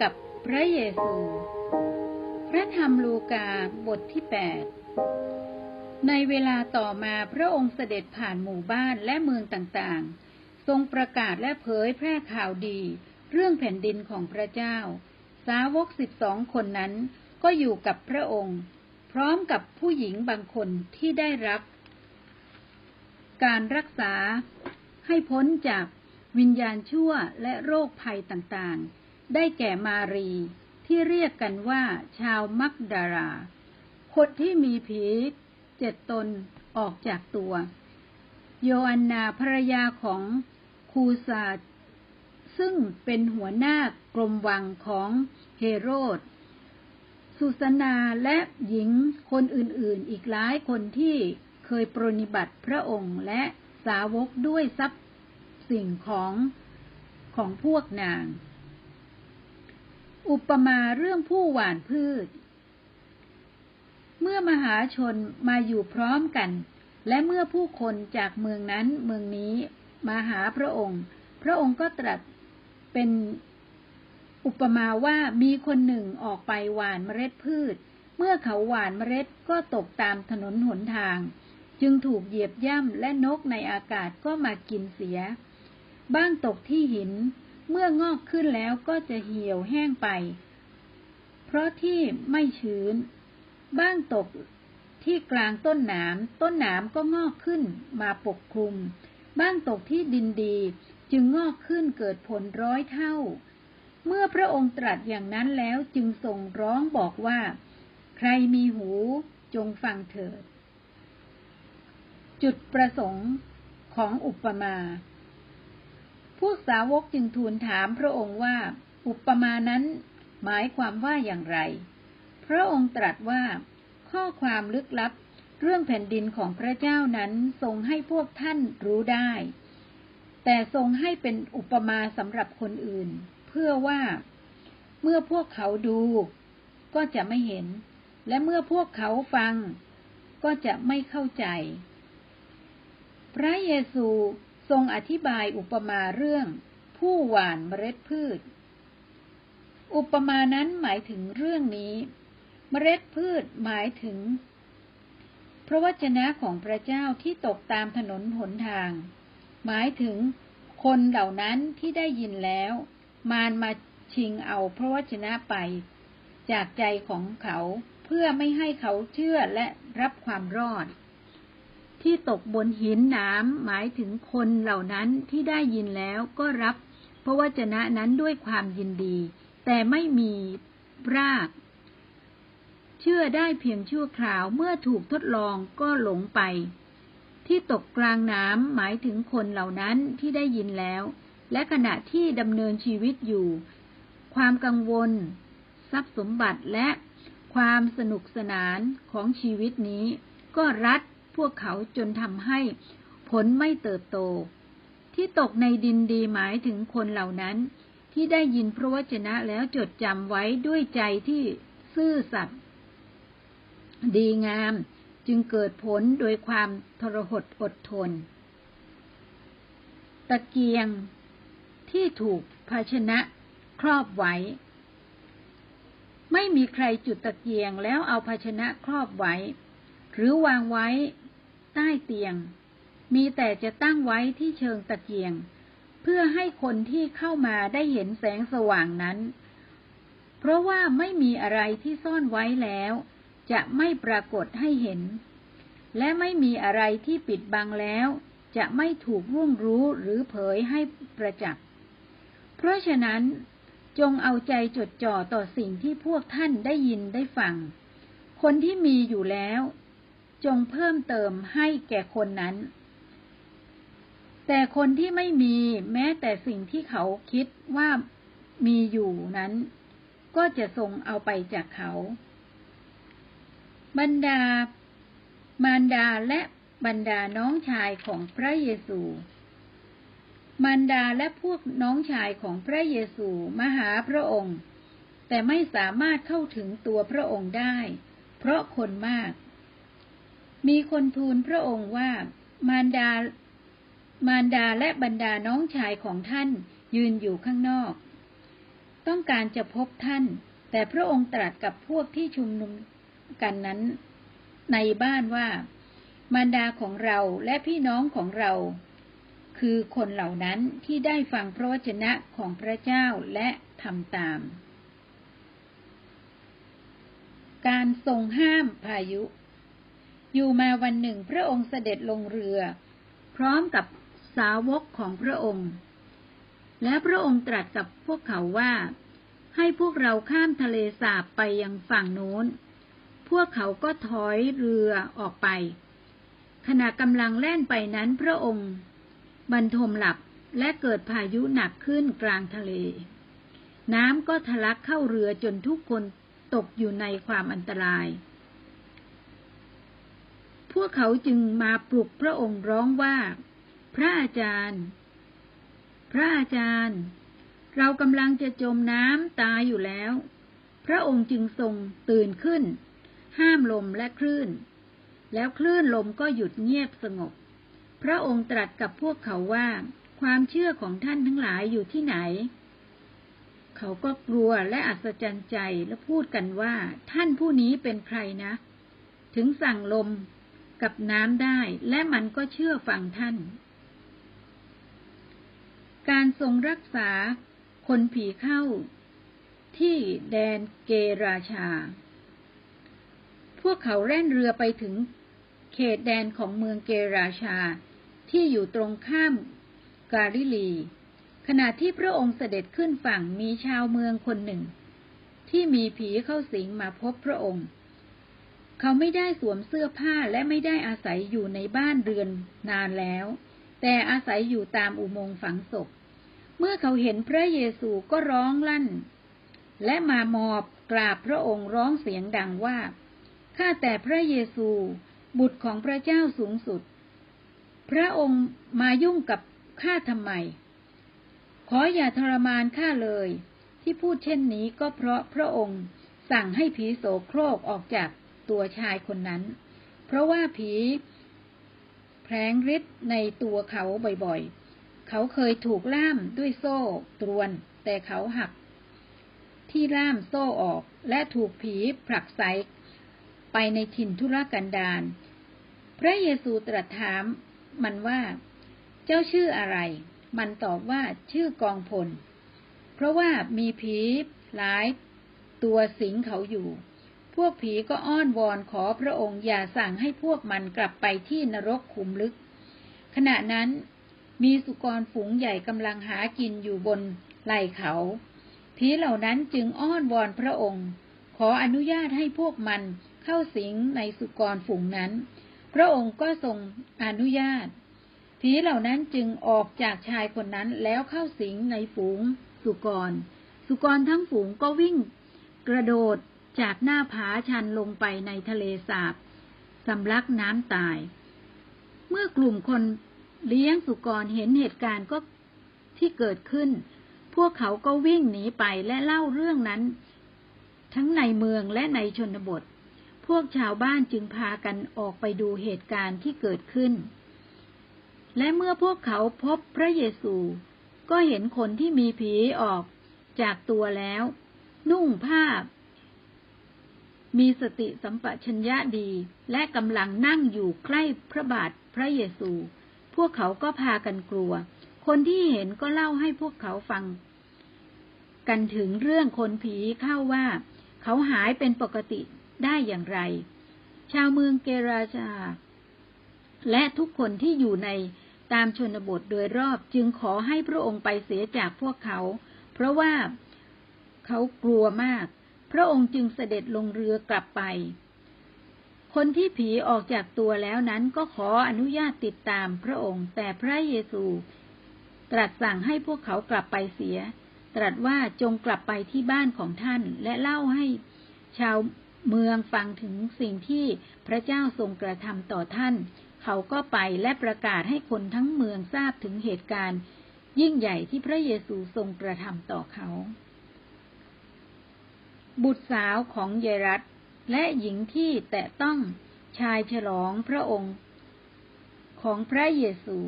กับพระเยซู พระธรรมลูกาบทที่ 8 ในเวลาต่อมาพระองค์เสด็จผ่านหมู่บ้านและเมืองต่างๆ ทรงประกาศและเผยแพร่ข่าวดี เรื่องแผ่นดินของพระเจ้า สาวกสิบสองคนนั้นก็อยู่กับพระองค์ พร้อมกับผู้หญิงบางคนที่ได้รับการรักษาให้พ้นจากวิญญาณชั่วและโรคภัยต่างๆ ได้แก่มารี ที่เรียกกันว่าชาวมักดารา คนที่มีผีเจ็ดตนออกจากตัว โยอันนาภรรยาของคูซาซึ่งเป็นหัวหน้ากรมวังของเฮโรด สุสนาและหญิงคนอื่นๆ อีกหลายคนที่เคยปรนิบัติพระองค์และสาวกด้วยทรัพย์สิ่งของของพวกนาง อุปมาเรื่องผู้หว่านพืช เมื่อมหาชนมาอยู่พร้อมกัน และเมื่อผู้คนจากเมืองนั้นเมืองนี้มาหาพระองค์ พระองค์ก็ตรัสเป็นอุปมาว่ามีคนหนึ่งออกไปหว่านเมล็ดพืช เมื่อเขาหว่านเมล็ดก็ตกตามถนนหนทาง จึงถูกเหยียบย่ำและนกในอากาศก็มากินเสีย บ้างตกที่หิน เมื่องอกขึ้นแล้วก็จะเหี่ยวแห้งไป เพราะที่ไม่ชื้น บ้างตกที่กลางต้นหนาม ต้นหนามก็งอกขึ้นมาปกคลุม บ้างตกที่ดินดี จึงงอกขึ้นเกิดผลร้อยเท่า เมื่อพระองค์ตรัสอย่างนั้นแล้วจึงส่งร้องบอกว่า ใครมีหูจงฟังเถิด จุดประสงค์ของอุปมา พวกสาวกจึงทูลถามพระองค์ว่า อุปมานั้นหมายความว่าอย่างไร พระองค์ตรัสว่า ข้อความลึกลับ เรื่องแผ่นดินของพระเจ้านั้นทรงให้พวกท่านรู้ได้ แต่ทรงให้เป็นอุปมาสำหรับคนอื่น เพื่อว่า เมื่อพวกเขาดู ก็จะไม่เห็น และเมื่อพวกเขาฟัง ก็จะไม่เข้าใจ พระเยซู ทรงอธิบายอุปมาเรื่อง ผู้หว่านเมล็ดพืช อุปมานั้นหมายถึงเรื่องนี้ เมล็ดพืชหมายถึง พระวจนะของพระเจ้าที่ตกตามถนนหนทาง หมายถึงคนเหล่านั้นที่ได้ยินแล้ว มารมาชิงเอาพระวจนะไป จากใจของเขาเพื่อไม่ให้เขาเชื่อและรับความรอด ที่ตกบนหินน้ำหมายถึงคนเหล่านั้นที่ได้ยินแล้วก็รับพระวจนะนั้นด้วยความยินดี แต่ไม่มีราก เชื่อได้เพียงชั่วคราวเมื่อถูกทดลองก็หลงไป ที่ตกกลางน้ำหมายถึงคนเหล่านั้นที่ได้ยินแล้ว และขณะที่ดำเนินชีวิตอยู่ ความกังวล ทรัพย์สมบัติและความสนุกสนานของชีวิตนี้ ก็รัด พวกเขาจนทำให้ผลไม่เติบโต ที่ตกในดินดีหมายถึงคนเหล่านั้น ที่ได้ยินพระวจนะแล้วจดจำไว้ด้วยใจที่ซื่อสัตย์ดีงามจึงเกิดผลโดยความทรหดอดทน ตะเกียงที่ถูกภาชนะครอบไว้ ไม่มีใครจุดตะเกียงแล้วเอาภาชนะครอบไว้ หรือวางไว้ ใต้เตียง มีแต่จะตั้งไว้ที่เชิงตะเกียง เพื่อให้คนที่เข้ามาได้เห็นแสงสว่างนั้น เพราะว่าไม่มีอะไรที่ซ่อนไว้แล้ว จะไม่ปรากฏให้เห็น และไม่มีอะไรที่ปิดบังแล้ว จะไม่ถูกร่วงรู้หรือเผยให้ประจักษ์ เพราะฉะนั้นจงเอาใจจดจ่อต่อสิ่งที่พวกท่านได้ยินได้ฟัง คนที่มีอยู่แล้ว จงเพิ่มเติมให้แก่คนนั้น แต่คนที่ไม่มีแม้แต่สิ่งที่เขาคิดว่ามีอยู่นั้น ก็จะทรงเอาไปจากเขา บรรดา มารดาและบรรดาน้องชายของพระเยซู มารดาและพวกน้องชายของพระเยซูมาหาพระองค์ แต่ไม่สามารถเข้าถึงตัวพระองค์ได้ เพราะคนมาก มีคนทูลพระองค์ว่ามารดามารดาและบรรดาน้องชายของท่านยืนอยู่ข้างนอก ต้องการจะพบท่าน แต่พระองค์ตรัสกับพวกที่ชุมนุมกันนั้น ในบ้านว่า มารดาของเราและพี่น้องของเรา คือคนเหล่านั้นที่ได้ฟังพระวจนะของพระเจ้าและทำตาม การทรงห้ามพายุ อยู่มาวันหนึ่งพระองค์เสด็จลงเรือ พร้อมกับสาวกของพระองค์ และพระองค์ตรัสกับพวกเขาว่า ให้พวกเราข้ามทะเลสาบไปยังฝั่งโน้น พวกเขาก็ถอยเรือออกไป ขณะกำลังแล่นไปนั้นพระองค์ บรรทมหลับและเกิดพายุหนักขึ้นกลางทะเล น้ำก็ทะลักเข้าเรือจนทุกคนตกอยู่ในความอันตราย พวกเขาจึงมาปลุกพระองค์ร้องว่า พระอาจารย์ พระอาจารย์ เรากำลังจะจมน้ำตายอยู่แล้ว พระองค์จึงทรงตื่นขึ้น ห้ามลมและคลื่น แล้วคลื่นลมก็หยุดเงียบสงบ พระองค์ตรัสกับพวกเขาว่า ความเชื่อของท่านทั้งหลายอยู่ที่ไหน เขาก็กลัวและอัศจรรย์ใจและพูดกันว่า ท่านผู้นี้เป็นใครนะ ถึงสั่งลม กับน้ำได้ และมันก็เชื่อฟังท่าน การทรงรักษาคนผีเข้า ที่แดนเกราชา พวกเขาแล่นเรือไปถึงเขตแดนของเมืองเกราชา ที่อยู่ตรงข้ามกาลิลี ขณะที่พระองค์เสด็จขึ้นฝั่งมีชาวเมืองคนหนึ่ง ที่มีผีเข้าสิงมาพบพระองค์ เขาไม่ได้สวมเสื้อผ้าและไม่ได้อาศัยอยู่ในบ้านเรือนนานแล้ว แต่อาศัยอยู่ตามอุโมงค์ฝังศพ เมื่อเขาเห็นพระเยซูก็ร้องลั่น และมามอบกราบพระองค์ร้องเสียงดังว่า ข้าแต่พระเยซู บุตรของพระเจ้าสูงสุด พระองค์มายุ่งกับข้าทำไม ขออย่าทรมานข้าเลย ที่พูดเช่นนี้ก็เพราะพระองค์สั่งให้ผีโสโครกออกจาก ตัวชายคนนั้น เพราะว่าผีแพลงฤทธิ์ในตัวเขาบ่อยๆ เขาเคยถูกล่ามด้วยโซ่ตรวน แต่เขาหัก ที่ล่ามโซ่ออกและถูกผีผลักไสไปในถิ่นทุรกันดารพระเยซูตรัสถามมันว่า เจ้าชื่ออะไร มันตอบว่าชื่อกองพล เพราะว่ามีผีหลายตัวสิงเขาอยู่ พวกผีก็อ้อนวอนขอพระองค์อย่าสั่งให้พวกมันกลับไปที่นรกขุมลึก ขณะนั้นมีสุกรฝูงใหญ่กำลังหากินอยู่บนไหล่เขา ผีเหล่านั้นจึงอ้อนวอนพระองค์ ขออนุญาตให้พวกมันเข้าสิงในสุกรฝูงนั้น พระองค์ก็ทรงอนุญาต ผีเหล่านั้นจึงออกจากชายคนนั้นแล้วเข้าสิงในฝูงสุกร สุกรทั้งฝูงก็วิ่ง กระโดด จากหน้าผาชันลงไปในทะเลสาบสำลักน้ำตาย เมื่อกลุ่มคนเลี้ยงสุกรเห็นเหตุการณ์ก็ที่เกิดขึ้น พวกเขาก็วิ่งหนีไปและเล่าเรื่องนั้น ทั้งในเมืองและในชนบท พวกชาวบ้านจึงพากันออกไปดูเหตุการณ์ที่เกิดขึ้น และเมื่อพวกเขาพบพระเยซู ก็เห็นคนที่มีผีออกจากตัวแล้ว นุ่งผ้า มีสติสัมปชัญญะดี และกำลังนั่งอยู่ใกล้พระบาทพระเยซู พวกเขาก็พากันกลัว คนที่เห็นก็เล่าให้พวกเขาฟัง กันถึงเรื่องคนผีเข้าว่า เขาหายเป็นปกติได้อย่างไร ชาวเมืองเกราชา และทุกคนที่อยู่ในตามชนบทโดยรอบจึงขอให้พระองค์ไปเสียจากพวกเขา เพราะว่าเขากลัวมาก พระองค์จึงเสด็จลงเรือกลับไป คนที่ผีออกจากตัวแล้วนั้นก็ขออนุญาตติดตามพระองค์ แต่พระเยซู ตรัสสั่งให้พวกเขากลับไปเสีย ตรัสว่าจงกลับไปที่บ้านของท่านและเล่าให้ชาวเมืองฟังถึงสิ่งที่พระเจ้าทรงกระทำต่อท่าน เขาก็ไปและประกาศให้คนทั้งเมืองทราบถึงเหตุการณ์ ยิ่งใหญ่ที่พระเยซูทรงกระทำต่อเขา บุตรสาวของเยรัตและหญิงที่แตะต้องชายฉลองพระองค์ของพระเยซู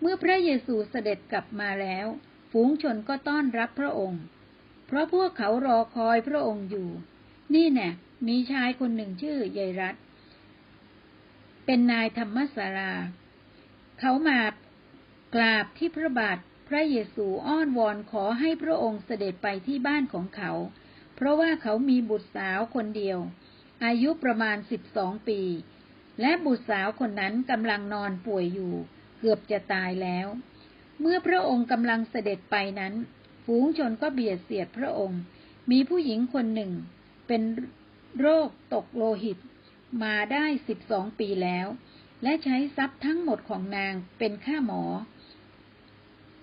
เมื่อพระเยซูเสด็จกลับมาแล้ว ฝูงชนก็ต้อนรับพระองค์ เพราะพวกเขารอคอยพระองค์อยู่ นี่แน่มีชายคนหนึ่งชื่อใยรัตเป็นนายธรรมสารา เขามากราบที่พระบาท พระเยซูอ้อนวอนขอให้พระองค์เสด็จไปที่บ้านของเขา เพราะว่าเขามีบุตรสาวคนเดียว อายุประมาณสิบสองปี และบุตรสาวคนนั้นกำลังนอนป่วยอยู่ เกือบจะตายแล้ว เมื่อพระองค์กำลังเสด็จไปนั้น ฝูงชนก็เบียดเสียดพระองค์ มีผู้หญิงคนหนึ่ง เป็นโรคตกโลหิต มาได้สิบสองปีแล้ว และใช้ทรัพย์ทั้งหมดของนางเป็นค่าหมอ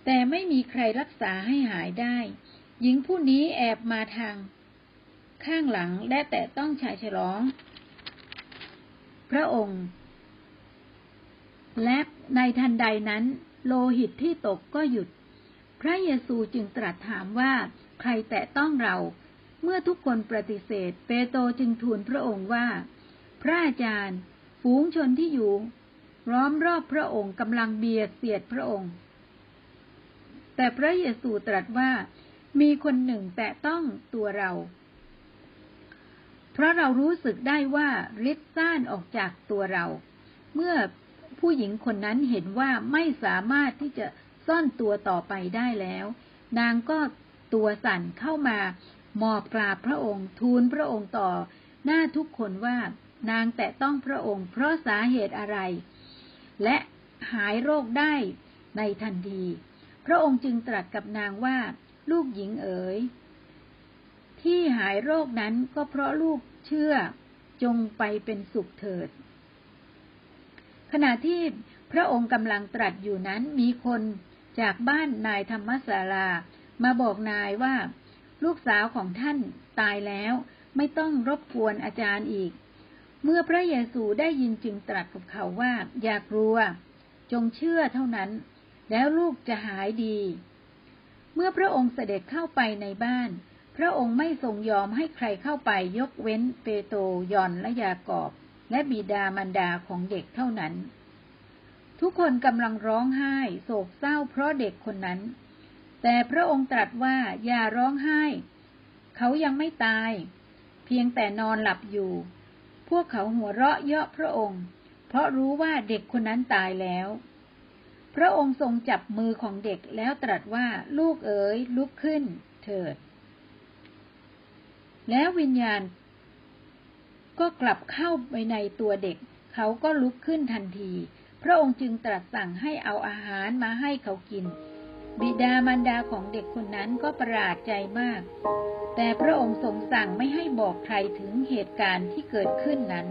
แต่ไม่มีใครรักษาให้หายได้ หญิงผู้นี้แอบมาทาง ข้างหลังและแต่ต้องชายฉลอง พระองค์ และในทันใดนั้น โลหิตที่ตกก็หยุด พระเยซูจึงตรัสถามว่าใครแตะต้องเรา เมื่อทุกคนปฏิเสธ เปโตรจึงทูลพระองค์ว่า พระอาจารย์ ฝูงชนที่อยู่ล้อมรอบพระองค์กำลังเบียดเสียดพระองค์ แต่พระเยซูตรัสว่ามีคนหนึ่งแตะต้องตัวเรา เพราะเรารู้สึกได้ว่าฤทธิ์ซ่านออกจากตัวเรา เมื่อผู้หญิงคนนั้นเห็นว่าไม่สามารถที่จะซ่อนตัวต่อไปได้แล้ว นางก็ตัวสั่นเข้ามาหมอบกราบพระองค์ ทูลพระองค์ต่อ หน้าทุกคนว่านางแตะต้องพระองค์เพราะสาเหตุอะไร และหายโรคได้ในทันที พระองค์จึงตรัสกับนางว่า ลูกหญิงเอ๋ย ที่หายโรคนั้นก็เพราะลูกเชื่อจงไปเป็นสุขเถิด ขณะที่พระองค์กำลังตรัสอยู่นั้นมีคนจากบ้านนายธรรมศาลามาบอกนายว่า ลูกสาวของท่านตายแล้วไม่ต้องรบกวนอาจารย์อีก เมื่อพระเยซูได้ยินจึงตรัสกับเขาว่า อย่ากลัว จงเชื่อเท่านั้น แล้วลูกจะหายดี เมื่อพระองค์เสด็จเข้าไปในบ้าน พระองค์ไม่ทรงยอมให้ใครเข้าไปยกเว้นเปโตรยอนและยากอบ และบิดามารดาของเด็กเท่านั้น ทุกคนกำลังร้องไห้โศกเศร้าเพราะเด็กคนนั้น แต่พระองค์ตรัสว่าอย่าร้องไห้ เขายังไม่ตาย เพียงแต่นอนหลับอยู่ พวกเขาหัวเราะเยาะพระองค์ เพราะรู้ว่าเด็กคนนั้นตายแล้ว พระองค์ทรงจับมือของเด็กแล้วตรัสว่าลูกเอ๋ยลุกขึ้นเถิด แล้ววิญญาณ ก็กลับเข้าไปในตัวเด็ก เขาก็ลุกขึ้นทันที พระองค์จึงตรัสสั่งให้เอาอาหารมาให้เขากิน บิดามารดาของเด็กคนนั้นก็ประหลาดใจมาก แต่พระองค์ทรงสั่งไม่ให้บอกใครถึงเหตุการณ์ที่เกิดขึ้นนั้น